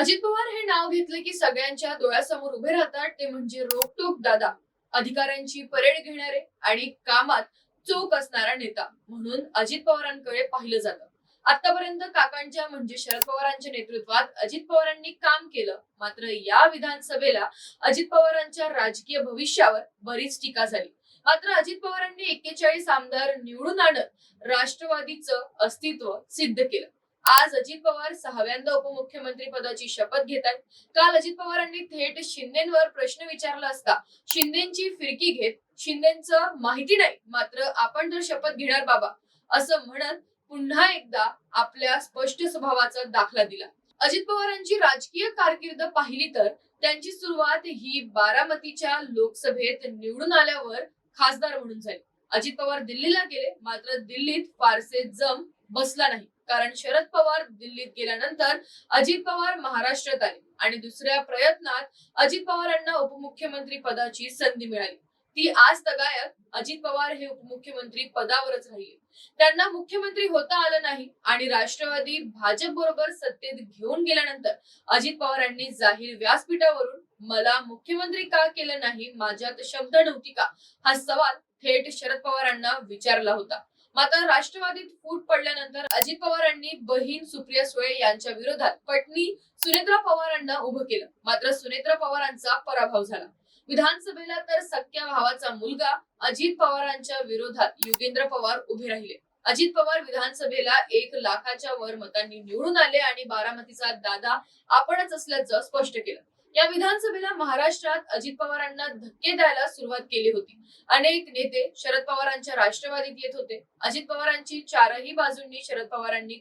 अजित पवार हे नाव घेतले की सगळ्यांच्या डोळ्यासमोर उभे राहतात. ते म्हणजे रोकटोक दादा अधिकाऱ्यांची परेड घेणारे आणि कामात चोख असणारा नेता म्हणून अजित पवारांकडे पाहिलं जातं. आतापर्यंत काकांच्या म्हणजे शरद पवारांच्या नेतृत्वात अजित पवारांनी काम केलं. मात्र या विधानसभेला अजित पवारांच्या राजकीय भविष्यावर बरीच टीका झाली. मात्र अजित पवारांनी एक्केचाळीस आमदार निवडून आणत राष्ट्रवादीचं अस्तित्व सिद्ध केलं. आज अजित पवार सहाव्यांदा उपमुख्यमंत्री पदाची शपथ घेत आहेत. काल अजित पवारांनी थेट शिंदेवर प्रश्न विचारला असता. शिंदेची फिरकी घेत शिंदेचं माहिती नाही मात्र आपण तर शपथ घेणार बाबा असं म्हणत पुन्हा एकदा आपल्या स्पष्ट स्वभावाचा दाखला दिला. अजित पवारांची राजकीय कारकीर्द पाहिली तर त्यांची सुरुवात ही बारामतीच्या लोकसभेत निवडून आल्यावर खासदार म्हणून झाली. अजित पवार दिल्लीला गेले मात्र दिल्लीत फारसे जम बसला नाही. कारण शरद पवार दिल्लीत गेल्यानंतर अजित पवार महाराष्ट्रात आले आणि दुसऱ्या प्रयत्नात अजित पवारांना उपमुख्यमंत्री पदाची संधी मिळाली. ती आज तगायत अजित पवार हे उपमुख्यमंत्री पदावरच राहिले. त्यांना मुख्यमंत्री होता आलं नाही आणि राष्ट्रवादी भाजप बरोबर सत्तेत घेऊन गेल्यानंतर अजित पवारांनी जाहीर व्यासपीठावरून मला मुख्यमंत्री का केलं नाही? माझ्यात शब्द नव्हती का? हा सवाल थेट शरद पवारांना विचारला होता. मात्र राष्ट्रवादीत फूट पडल्यानंतर अजित पवारांनी बहीण सुप्रिया सुळे यांच्या विरोधात पत्नी सुनेत्रा पवारांना उभं केलं. मात्र सुनेत्रा पवारांचा पराभव झाला. विधानसभेला तर सख्या भावाचा मुलगा अजित पवारांच्या विरोधात युगेंद्र पवार उभे राहिले. अजित पवार विधानसभेला एक लाखाच्या वर मतांनी निवडून आले आणि बारामतीचा दादा आपणच असल्याचं स्पष्ट केलं. या विधानसभेला महाराष्ट्रात अजित पवारांना धक्के द्यायला सुरुवात केली होती. अनेक नेते शरद पवारांच्या राष्ट्रवादीत येत होते. अजित पवारांची चारही बाजूंनी शरद पवारांनी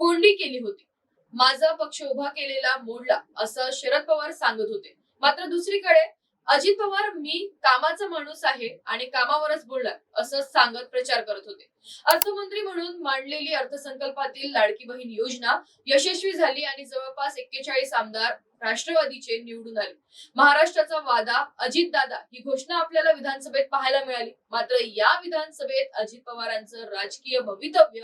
कोंडी केली होती. माझा पक्ष उभा केलेला मोडला असं शरद पवार सांगत होते. मात्र दुसरीकडे अजित पवार मी कामाचा माणूस आहे आणि कामावरच बोलणार असं सांगत प्रचार करत होते. अर्थमंत्री म्हणून मांडलेली अर्थसंकल्पातील लाडकी बहीण योजना यशस्वी झाली आणि जवळपास एक्केचाळीस आमदार राष्ट्रवादीचे निवडून आले. महाराष्ट्राचा वादा अजित दादा ही घोषणा आपल्याला विधानसभेत पाहायला मिळाली. मात्र या विधानसभेत अजित पवारांचं राजकीय भवितव्य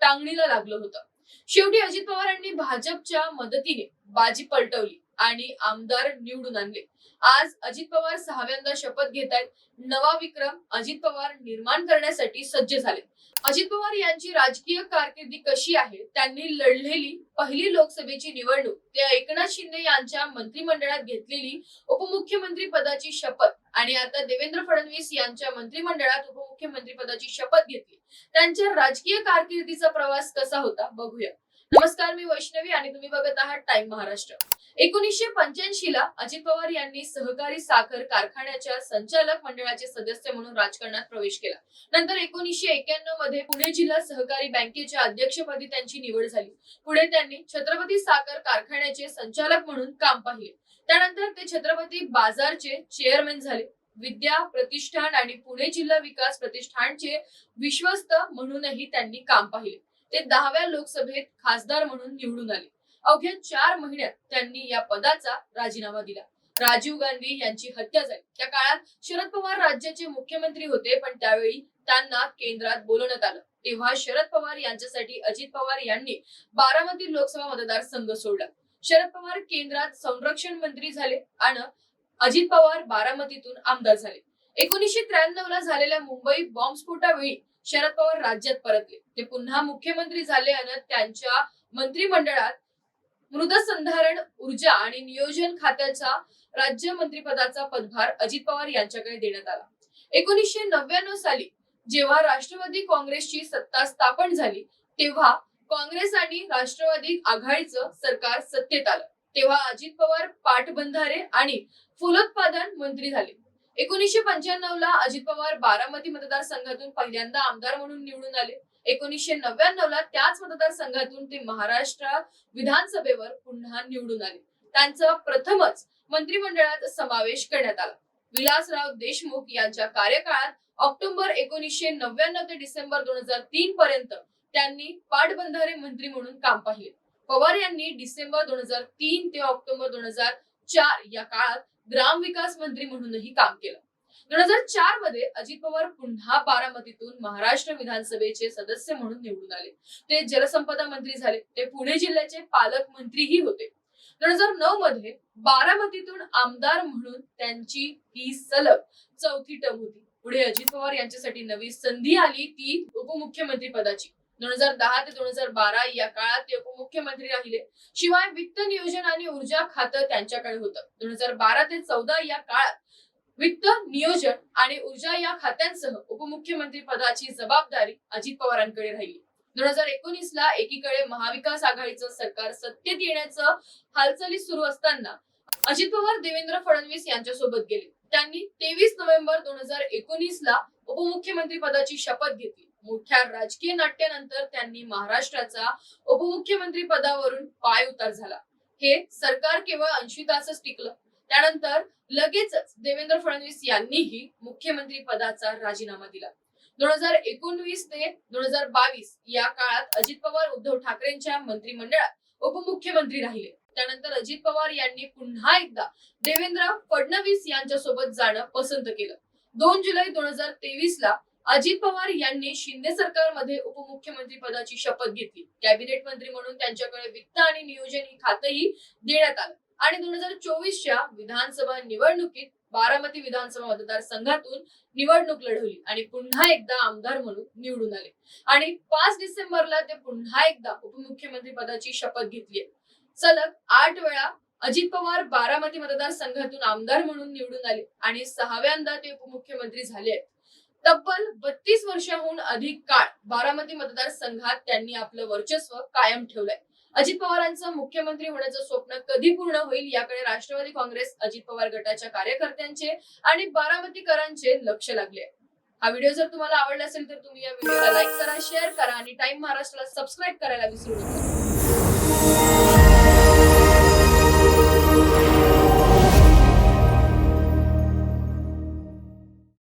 टांगणीला लागलं होतं. शेवटी अजित पवारांनी भाजपच्या मदतीने बाजी पलटवली. आणि आमदार निवडून आणले. आज अजित पवार सहाव्यांदा शपथ घेत आहेत नवा विक्रम अजित पवार निर्माण करण्यासाठी सज्ज झाले अजित पवार यांची राजकीय कारकिर्दी कशी आहे? त्यांनी लढलेली पहिली लोकसभेची निवडणूक ते एकनाथ शिंदे यांच्या मंत्रिमंडळात घेतलेली उपमुख्यमंत्री पदाची शपथ आणि आता देवेंद्र फडणवीस यांच्या मंत्रिमंडळात उपमुख्यमंत्री पदाची शपथ घेतली. त्यांच्या राजकीय कारकिर्दीचा प्रवास कसा होता? बघूया. नमस्कार मी वैष्णवी आणि तुम्ही बघत आहात टाइम महाराष्ट्र एकोणीसशे पंच्याऐंशी ला अजित पवार यांनी सहकारी साखर कारखान्याच्या संचालक मंडळाचे सदस्य म्हणून राजकारणात प्रवेश केला. नंतर एकोणीसशे एक्क्याण्णवमध्ये पुणे जिल्हा सहकारी बँकेच्या अध्यक्षपदी त्यांची निवड झाली. पुढे त्यांनी छत्रपती साखर कारखान्याचे संचालक म्हणून काम पाहिले. त्यानंतर ते छत्रपती बाजारचे चेअरमॅन झाले. विद्या प्रतिष्ठान आणि पुणे जिल्हा विकास प्रतिष्ठानचे विश्वस्त म्हणूनही त्यांनी काम पाहिले. ते दहाव्या लोकसभेत खासदार म्हणून निवडून आले. अवघ्या चार महिन्यात त्यांनी या पदाचा राजीनामा दिला. राजीव गांधी यांची हत्या झाली. त्या काळात शरद पवार राज्याचे मुख्यमंत्री होते पण त्यावेळी त्यांना केंद्रात बोलवण्यात आलं. तेव्हा शरद पवार यांच्यासाठी अजित पवार यांनी बारामती लोकसभा मतदारसंघ सोडला. शरद पवार केंद्रात संरक्षण मंत्री झाले आणि अजित पवार बारामतीतून आमदार झाले. एकोणीसशे त्र्याण्णव ला झालेल्या मुंबई बॉम्बस्फोटावेळी शरद पवार राज्यात परतले. ते पुन्हा मुख्यमंत्री झाले आणि त्यांच्या मंत्रिमंडळात मृदसंधारण ऊर्जा आणि नियोजन खात्याचा राज्य मंत्रिपदाचा पदभार अजित पवार यांच्याकडे देण्यात आला. एकोणीसशे नव्याण्णव साली जेव्हा राष्ट्रवादी काँग्रेसची सत्ता स्थापन झाली तेव्हा काँग्रेस आणि राष्ट्रवादी आघाडीचं सरकार सत्तेत आलं. तेव्हा अजित पवार पाटबंधारे आणि फुलोत्पादन मंत्री झाले. एकोणीसशे पंच्याण्णव ला अजित पवार बारामती मतदारसंघातून पहिल्यांदा आमदार म्हणून निवडून आले. एकोणीसशे नव्याण्णव ला त्याच मतदारसंघातून ते महाराष्ट्र विधानसभेवर पुन्हा निवडून आले. त्यांचा प्रथमच मंत्रिमंडळात समावेश करण्यात आला. विलासराव देशमुख यांच्या कार्यकाळात ऑक्टोबर एकोणीसशे नव्याण्णव ते डिसेंबर दोन हजार तीन पर्यंत त्यांनी पाटबंधारे मंत्री म्हणून काम पाहिले. पवार यांनी डिसेंबर दोन हजार तीन ते ऑक्टोबर दोन हजार चार या काळात ग्रामविकास मंत्री म्हणूनही काम केलं. दोन हजार चारमध्ये अजित पवार पुन्हा बारामतीतून महाराष्ट्र विधानसभेचे सदस्य म्हणून निवडून आले. ते जलसंपदा मंत्री झाले. ते पुणे जिल्ह्याचे पालकमंत्रीही होते. दोन हजार नऊ मध्ये बारामतीतून आमदार म्हणून त्यांची ही सलग चौथी टर्म होती. पुढे अजित पवार यांच्यासाठी नवी संधी आली ती उपमुख्यमंत्री पदाची. दोन हजार दहा ते दोन हजार बारा या काळात ते उपमुख्यमंत्री राहिले. शिवाय वित्त नियोजन आणि ऊर्जा खातं त्यांच्याकडे होतं. दोन हजार बारा ते चौदा या काळात वित्त नियोजन आणि ऊर्जा या खात्यांसह उपमुख्यमंत्री पदाची जबाबदारी अजित पवारांकडे राहिली. दोन हजार एकोणीस ला एकीकडे महाविकास आघाडीचं सरकार सत्तेत येण्याचं हालचाली सुरू असताना अजित पवार देवेंद्र फडणवीस यांच्यासोबत गेले. त्यांनी तेवीस नोव्हेंबर दोन हजार एकोणीस ला उपमुख्यमंत्री पदाची शपथ घेतली. मोठ्या राजकीय नाट्यानंतर त्यांनी महाराष्ट्राचा उपमुख्यमंत्री पदावरून पाय उतार झाला. हे सरकार केवळ ऐंशी तासच टिकलं. त्यानंतर लगेचच देवेंद्र फडणवीस यांनीही मुख्यमंत्री पदाचा राजीनामा दिला. दोन हजार एकोणवीस ते दोन हजार बावीस या काळात अजित पवार उद्धव ठाकरेंच्या मंत्रिमंडळात उपमुख्यमंत्री राहिले. त्यानंतर अजित पवार यांनी पुन्हा एकदा देवेंद्र फडणवीस यांच्या सोबत जाणं पसंत केलं. दोन जुलै दोन हजार तेवीस ला अजित पवार यांनी शिंदे सरकारमध्ये उपमुख्यमंत्री पदाची शपथ घेतली. कॅबिनेट मंत्री म्हणून त्यांच्याकडे वित्त आणि नियोजन ही खातंही देण्यात आलं. आणि दोन हजार चोवीसच्या विधानसभा निवडणुकीत बारामती विधानसभा मतदारसंघातून निवडणूक लढवली आणि पुन्हा एकदा आमदार म्हणून निवडून आले. आणि पाच डिसेंबरला ते पुन्हा एकदा उपमुख्यमंत्री पदाची शपथ घेतली. सलग आठ वेळा अजित पवार बारामती मतदारसंघातून आमदार म्हणून निवडून आले आणि सहाव्यांदा ते उपमुख्यमंत्री झाले आहेत. तब्बल बत्तीस वर्षाहून अधिक काळ बारामती मतदारसंघात त्यांनी आपलं वर्चस्व कायम ठेवलंय. अजित पवारांचं मुख्यमंत्री होण्याचं स्वप्न कधी पूर्ण होईल याकडे राष्ट्रवादी काँग्रेस अजित पवार गटाच्या कार्यकर्त्यांचे आणि बारामतीकरांचे लक्ष लागले. हा व्हिडिओ जर तुम्हाला आवडला असेल तर तुम्ही या व्हिडिओला लाईक करा शेअर करा आणि टाइम महाराष्ट्राला सबस्क्राईब करायला विसरू नका.